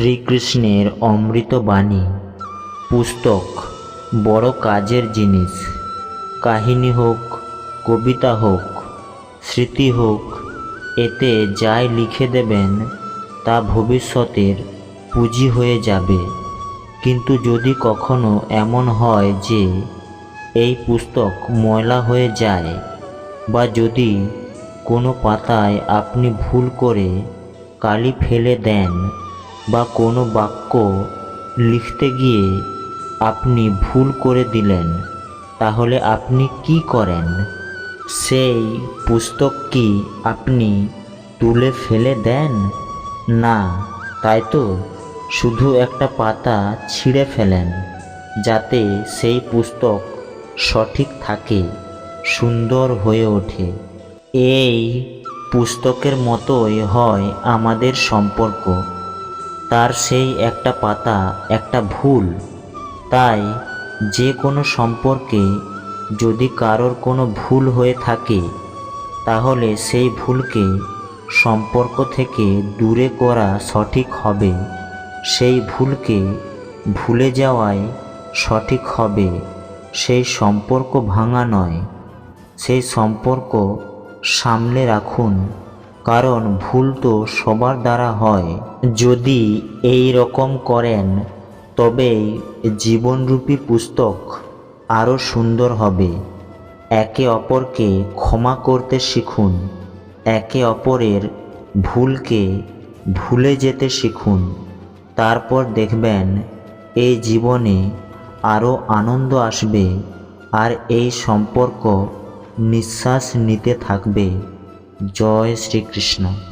শ্রীকৃষ্ণের অমৃত বাণী, পুস্তক, বড় কাজের জিনিস। কাহিনী হোক, কবিতা হোক, স্মৃতি হোক, এতে যাই লিখে দেবেন, তা ভবিষ্যতের পুঁজি হয়ে যাবে। কিন্তু যদি কখনো এমন হয় যে, এই পুস্তক ময়লা হয়ে যায়, বা যদি কোনো পাতায় আপনি ভুল করে কালি ফেলে দেন বা কোনো বাক্য লিখতে গিয়ে আপনি ভুল করে দিলেন, তাহলে আপনি কি করেন? সেই পুস্তক কি আপনি তুলে ফেলে দেন? না, তাই তো। শুধু একটা পাতা ছিঁড়ে ফেলেন, যাতে সেই পুস্তক সঠিক থাকে, সুন্দর হয়ে ওঠে। এই পুস্তকের মতোই হয় আমাদের সম্পর্ক। তার সেই একটা পাতা, একটা ভুল। তাই যে কোনো সম্পর্কে যদি কারোর কোনো ভুল হয়ে থাকে, তাহলে সেই ভুলকে সম্পর্ক থেকে দূরে করা সঠিক হবে। সেই ভুলকে ভুলে যাওয়াই সঠিক হবে। সেই সম্পর্ক ভাঙা নয়। সেই সম্পর্ক সামলে রাখুন। কারণ ভুল তো সবার দ্বারা হয়। যদি এই রকম করেন, তবেই জীবনরূপী পুস্তক আরও সুন্দর হবে। একে অপরকে ক্ষমা করতে শিখুন। একে অপরের ভুলকে ভুলে যেতে শিখুন। তারপর দেখবেন এই জীবনে আরও আনন্দ আসবে আর এই সম্পর্ক নিঃশ্বাস নিতে থাকবে। জয় শ্রীকৃষ্ণ।